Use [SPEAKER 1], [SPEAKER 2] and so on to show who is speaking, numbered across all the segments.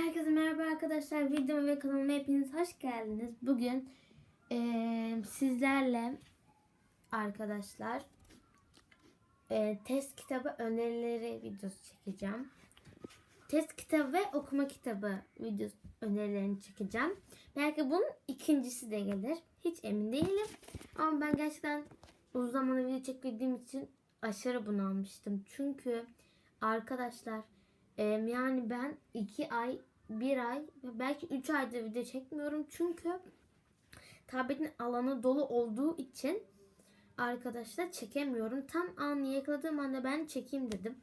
[SPEAKER 1] Herkese merhaba arkadaşlar. Videoma ve kanalıma hepiniz hoş geldiniz. Bugün eee, sizlerle arkadaşlar eee, test kitabı önerileri videosu çekeceğim. Test kitabı ve okuma kitabı videosu önerilerini çekeceğim. Belki bunun ikincisi de gelir. Hiç emin değilim. Ama ben gerçekten uzun zamandır video çekmediğim için aşırı bunalmıştım. Çünkü arkadaşlar yani ben iki ay, bir ay belki üç aydır video çekmiyorum. Çünkü tabletin alanı dolu olduğu için arkadaşlar çekemiyorum. Tam anı yakaladığım anda ben çekeyim dedim.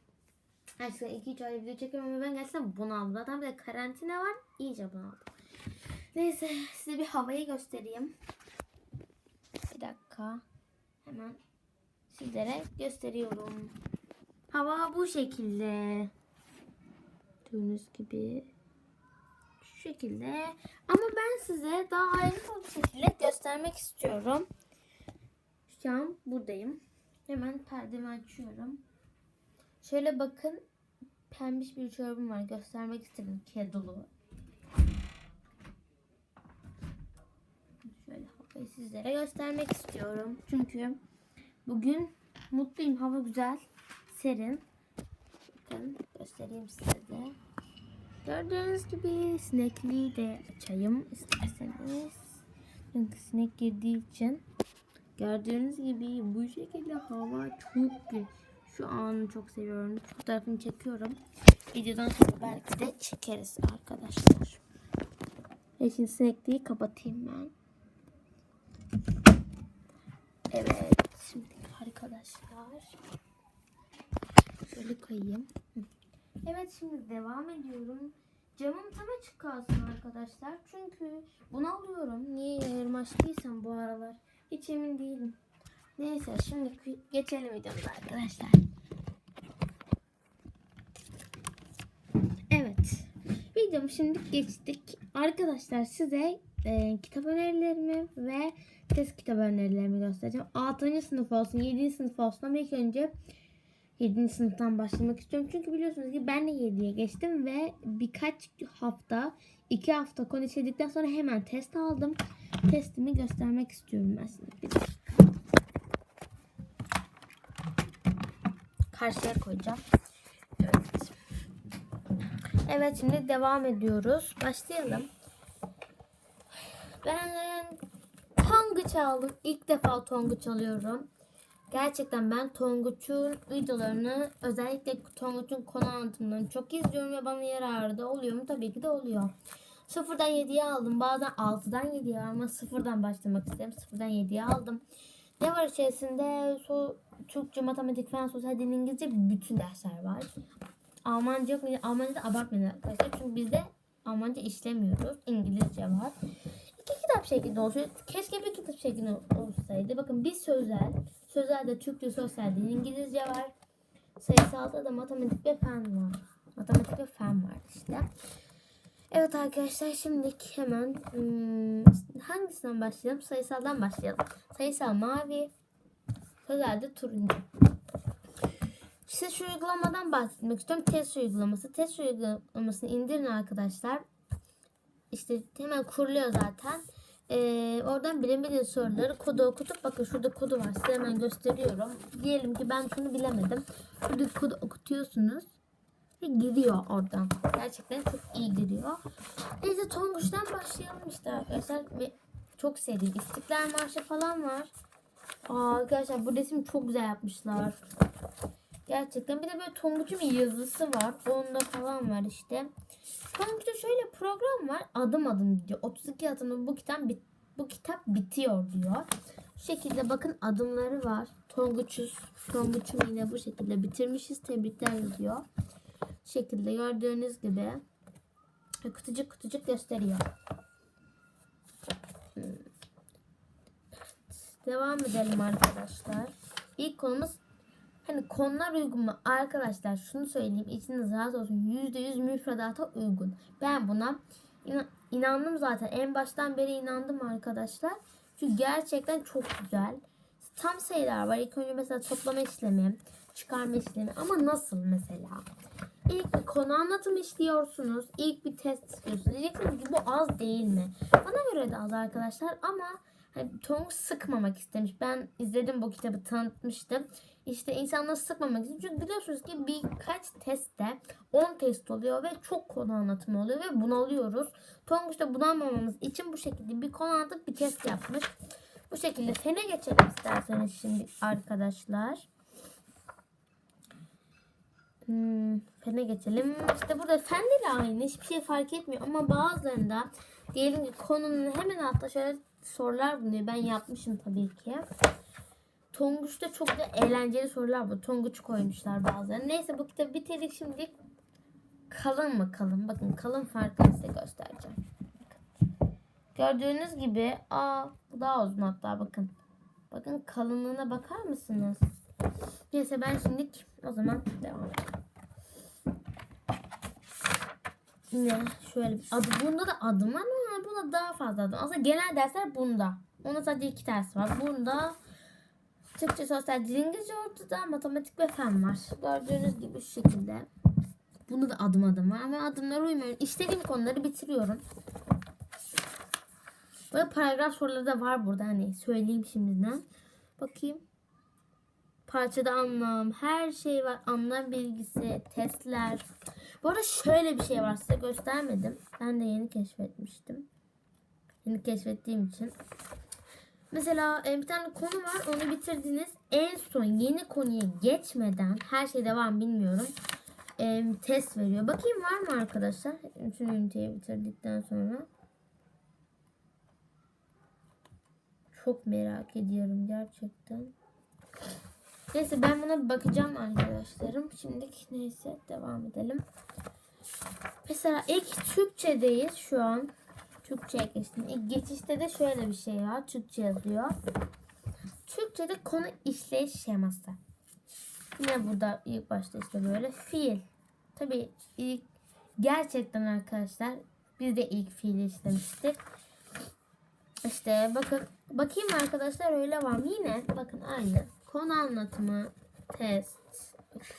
[SPEAKER 1] Gerçekten iki üç aydır video çekemiyorum ama ben gerçekten bunaldım. Bir de karantina var. iyice bunaldım. Neyse size bir havayı göstereyim. Bir dakika. Hemen sizlere gösteriyorum. Hava bu şekilde. Gördüğünüz gibi şekilde. Ama ben size daha ayrıntılı bir şekilde göstermek istiyorum. Şu an buradayım. Hemen perdemi açıyorum. Şöyle bakın pembiş bir çorabım var. Göstermek istedim kedulu. Şöyle havayı sizlere göstermek istiyorum. Çünkü bugün mutluyum. Hava güzel. Serin. Bakın göstereyim size de. Gördüğünüz gibi sinekliği de açayım isterseniz. Çünkü sinek girdiği için. Gördüğünüz gibi bu şekilde hava çok güzel. Şu anı çok seviyorum. Fotoğrafını çekiyorum. Videodan sonra belki de çekeriz arkadaşlar. Ve şimdi sinekliği kapatayım ben. Evet. Şimdi arkadaşlar. Şöyle koyayım. Hı. Evet şimdi devam ediyorum. Camım tam açık kalsın arkadaşlar. Çünkü bunu alıyorum. Niye yarım açtıysam bu aralar. Hiç emin değilim. Neyse şimdi geçelim videomuza arkadaşlar. Evet. Videomu şimdi geçtik. Arkadaşlar size e, kitap önerilerimi ve test kitap önerilerimi göstereceğim. 6. sınıf olsun, 7. sınıf olsun ama ilk önce 7. sınıftan başlamak istiyorum. Çünkü biliyorsunuz ki ben de 7'ye geçtim ve birkaç hafta, 2 hafta konu sonra hemen test aldım. Testimi göstermek istiyorum ben size. Bir. Karşıya koyacağım. Evet. Şimdi devam ediyoruz. Başlayalım. Ben Tonguç aldım. İlk defa Tonguç alıyorum. Gerçekten ben Tonguç'un videolarını özellikle Tonguç'un konu anlatımlarını çok izliyorum ve bana yararı da oluyor mu? Tabii ki de oluyor. Sıfırdan 7'ye aldım. Bazen 6'dan 7'ye ama sıfırdan başlamak istedim. Sıfırdan 7'ye aldım. Ne var içerisinde? So Türkçe, matematik, fen, sosyal, din, İngilizce bütün dersler var. Almanca yok. Almanca da abartmayın arkadaşlar. Çünkü bizde Almanca işlemiyoruz. İngilizce var. İki kitap şeklinde olsun. Keşke bir kitap şeklinde olsaydı. Bakın bir sözel. Sözelde Türkçe, sosyal din, İngilizce var. Sayısalda da matematik ve fen var. Matematik ve fen var işte. Evet arkadaşlar şimdi hemen hmm, hangisinden başlayalım? Sayısaldan başlayalım. Sayısal mavi, sözelde turuncu. Size şu uygulamadan bahsetmek istiyorum. Test uygulaması. Test uygulamasını indirin arkadaşlar. İşte hemen kuruluyor zaten. Ee, oradan bilemediğiniz soruları kodu okutup bakın şurada kodu var. Size hemen gösteriyorum. Diyelim ki ben şunu bilemedim. Şurada kodu okutuyorsunuz. Ve gidiyor oradan. Gerçekten çok iyi gidiyor. Neyse Tonguç'tan başlayalım işte arkadaşlar. Ve çok seri. İstiklal Marşı falan var. Aa, arkadaşlar bu resim çok güzel yapmışlar. Gerçekten. Bir de böyle Tonguç'un yazısı var. Onda falan var işte. Tonguç'ta şöyle program var. Adım adım diyor. 32 adımda bu kitap bit bu kitap bitiyor diyor. Bu şekilde bakın adımları var. Tonguç'uz. Tonguç'um yine bu şekilde bitirmişiz. Tebrikler yazıyor. Bu şekilde gördüğünüz gibi kutucuk kutucuk gösteriyor. Hmm. Devam edelim arkadaşlar. İlk konumuz Hani konular uygun mu? Arkadaşlar şunu söyleyeyim içiniz rahat olsun. %100 müfredata uygun. Ben buna inan- inandım zaten. En baştan beri inandım arkadaşlar. Çünkü gerçekten çok güzel. Tam sayılar var. İlk önce mesela toplama işlemi, çıkarma işlemi ama nasıl mesela? İlk bir konu anlatımı işliyorsunuz. İlk bir test istiyorsunuz. Diyeceksiniz ki bu az değil mi? Bana göre de az arkadaşlar ama hani Tonguç sıkmamak istemiş. Ben izledim bu kitabı tanıtmıştım. İşte insanları sıkmamak için. Çünkü biliyorsunuz ki birkaç testte 10 test oluyor ve çok konu anlatımı oluyor ve bunalıyoruz. Tonguç da bunalmamamız için bu şekilde bir konu anlatıp bir test yapmış. Bu şekilde fene geçelim isterseniz şimdi arkadaşlar. Hmm, fene geçelim. İşte burada fen de aynı. Hiçbir şey fark etmiyor. Ama bazılarında diyelim ki konunun hemen altta şöyle sorular bulunuyor. Ben yapmışım tabii ki. Tonguç'ta çok da eğlenceli sorular bu. Tonguç koymuşlar bazıları. Neyse bu kitabı bitirdik şimdi. Kalın mı kalın? Bakın kalın farkını size göstereceğim. Gördüğünüz gibi aa bu daha uzun hatta bakın. Bakın kalınlığına bakar mısınız? Neyse ben şimdi o zaman devam edelim. Yine şöyle adı bunda da adım var ama bunda daha fazla adım. Aslında genel dersler bunda. Onda sadece iki ders var. Bunda Türkçe, sosyal dil, İngilizce, ortada matematik ve fen var. Gördüğünüz gibi şu şekilde. Bunda da adım adım var ama adımlara uymuyorum. İstediğim konuları bitiriyorum. Böyle paragraf soruları da var burada hani söyleyeyim şimdiden. Bakayım. Parçada anlam, her şey var. Anlam bilgisi, testler. Bu arada şöyle bir şey var size göstermedim. Ben de yeni keşfetmiştim. Yeni keşfettiğim için. Mesela e, bir tane konu var onu bitirdiniz. En son yeni konuya geçmeden her şey devam bilmiyorum. E, test veriyor. Bakayım var mı arkadaşlar? Bütün üniteyi bitirdikten sonra. Çok merak ediyorum gerçekten. Neyse ben buna bakacağım arkadaşlarım. Şimdilik neyse devam edelim. Mesela ilk Türkçedeyiz şu an. Türkçe'ye geçtim. İlk geçişte de şöyle bir şey var. Türkçe yazıyor. Türkçe'de konu işleyiş şeması. Yine burada ilk başta işte böyle fiil. Tabii ilk gerçekten arkadaşlar biz de ilk fiili işlemiştik. İşte bakın bakayım arkadaşlar öyle var mı? Yine bakın aynı. Konu anlatımı, test.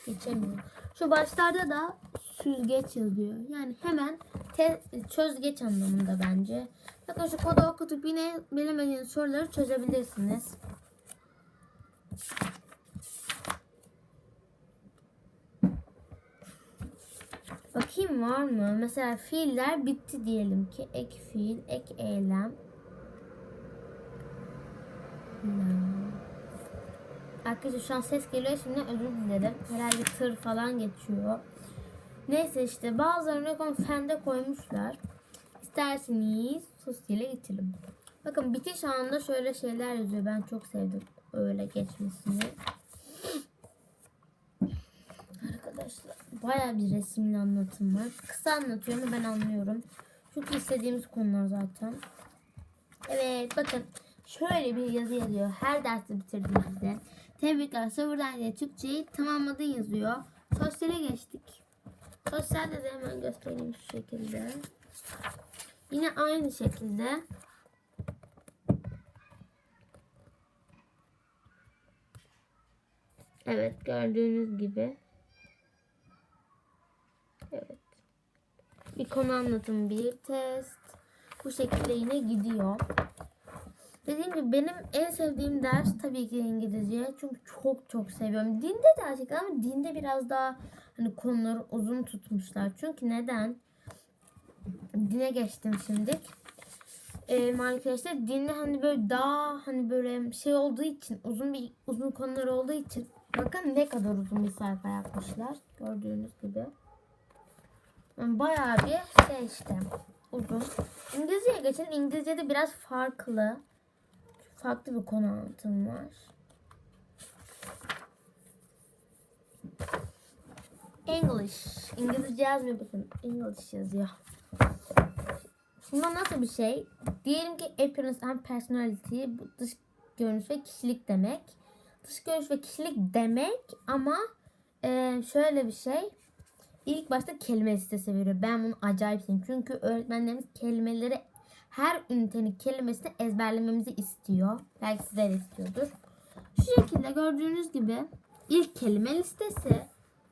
[SPEAKER 1] Geçemiyorum. Şu başlarda da süzgeç yazıyor. Yani hemen te- çöz geç anlamında bence. Şu kodu okutup yine bilemediğiniz soruları çözebilirsiniz. Bakayım var mı? Mesela fiiller bitti diyelim ki. Ek fiil, ek eylem. Hmm. Arkadaşlar şu an ses geliyor şimdi özür dilerim. Herhalde tır falan geçiyor. Neyse işte bazılarını fende koymuşlar. İsterseniz sosyale geçelim. Bakın bitiş anında şöyle şeyler yazıyor. Ben çok sevdim öyle geçmesini. Arkadaşlar baya bir resimli anlatım var. Kısa anlatıyorum ama ben anlıyorum. Çünkü istediğimiz konular zaten. Evet bakın şöyle bir yazı yazıyor. Her dersi bitirdiğinizde. Tebrikler sıfırdan diye Türkçeyi tamamladın yazıyor. Sosyale geçtik. Sosyalde de hemen göstereyim şu şekilde. Yine aynı şekilde. Evet gördüğünüz gibi. Evet. Bir konu anlatımı bir test. Bu şekilde yine gidiyor. Dediğim gibi benim en sevdiğim ders tabii ki İngilizce. Çünkü çok çok seviyorum. Dinde de gerçekten ama dinde biraz daha hani konuları uzun tutmuşlar. Çünkü neden? Dine geçtim şimdi. Ee, arkadaşlar dinde hani böyle daha hani böyle şey olduğu için uzun bir uzun konular olduğu için bakın ne kadar uzun bir sayfa yapmışlar. Gördüğünüz gibi. Yani bayağı bir şey işte uzun. İngilizceye geçelim. İngilizce'de biraz farklı farklı bir konu anlatım var. English. İngilizce yazmıyor bakın. English yazıyor. Bunda nasıl bir şey? Diyelim ki appearance and personality bu dış görünüş ve kişilik demek. Dış görünüş ve kişilik demek ama e, şöyle bir şey. İlk başta kelime listesi veriyor. Ben bunu acayip sevdim. Çünkü öğretmenlerimiz kelimeleri her ünitenin kelimesini ezberlememizi istiyor. Belki sizler istiyordur. Şu şekilde gördüğünüz gibi ilk kelime listesi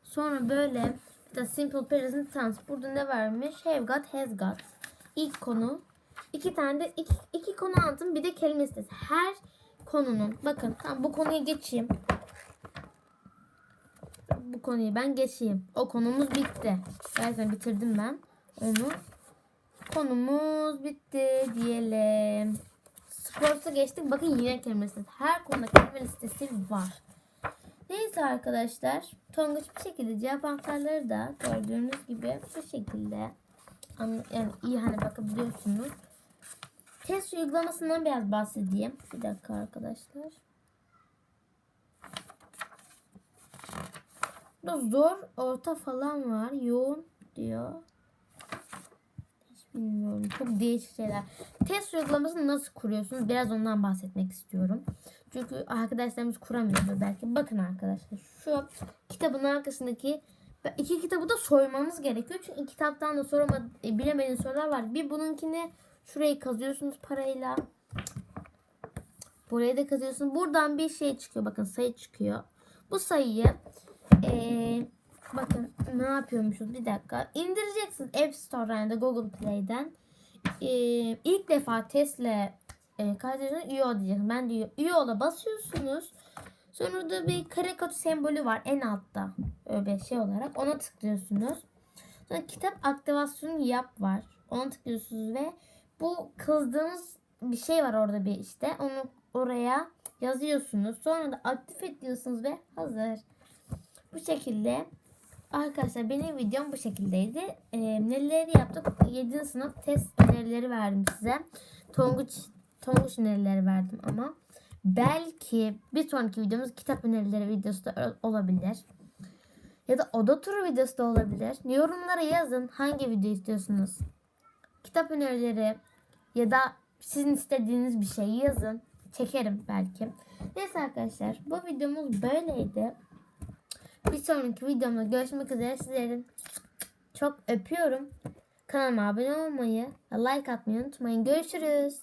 [SPEAKER 1] sonra böyle The Simple Present Tense. Burada ne vermiş? Have got, has got. İlk konu. İki tane de iki, iki konu anlatım bir de kelime listesi. Her konunun. Bakın tamam, bu konuyu geçeyim. Bu konuyu ben geçeyim. O konumuz bitti. Gerçekten bitirdim ben onu. Konumuz bitti diyelim. Sports'a geçtik. Bakın yine kelime listesi. Her konuda kelime listesi var. Neyse arkadaşlar. Tonguç bir şekilde cevap anahtarları da gördüğünüz gibi bu şekilde. An- Yani iyi hani bakabiliyorsunuz. Test uygulamasından biraz bahsedeyim. Bir dakika arkadaşlar. Burada zor, orta falan var. Yoğun diyor. Bilmiyorum. Çok değişik şeyler. Test uygulamasını nasıl kuruyorsunuz? Biraz ondan bahsetmek istiyorum. Çünkü arkadaşlarımız kuramıyordur belki. Bakın arkadaşlar. Şu kitabın arkasındaki iki kitabı da soymanız gerekiyor. Çünkü kitaptan da sorama, e, bilemediğiniz sorular var. Bir bununkini şurayı kazıyorsunuz parayla. Buraya da kazıyorsunuz. Buradan bir şey çıkıyor. Bakın sayı çıkıyor. Bu sayıyı eee, bakın ne yapıyormuşuz bir dakika. İndireceksiniz App Store'dan da Google Play'den. Eee ilk defa Tesla e, kaydediyorsunuz üye ol. Ben diyor üye ola basıyorsunuz. Sonra da bir kare sembolü var en altta. Öyle şey olarak. Ona tıklıyorsunuz. Sonra kitap aktivasyonu yap var. Ona tıklıyorsunuz ve bu kızdığınız bir şey var orada bir işte. Onu oraya yazıyorsunuz. Sonra da aktif ediyorsunuz ve hazır. Bu şekilde Arkadaşlar benim videom bu şekildeydi. Ee, neleri yaptık? 7. sınıf test önerileri verdim size. Tonguç Tonguç önerileri verdim ama belki bir sonraki videomuz kitap önerileri videosu da olabilir. Ya da oda turu videosu da olabilir. Yorumlara yazın hangi video istiyorsunuz. Kitap önerileri ya da sizin istediğiniz bir şey yazın. Çekerim belki. Neyse arkadaşlar bu videomuz böyleydi. Bir sonraki videomda görüşmek üzere sizlerin çok öpüyorum. Kanalıma abone olmayı, like atmayı unutmayın. Görüşürüz.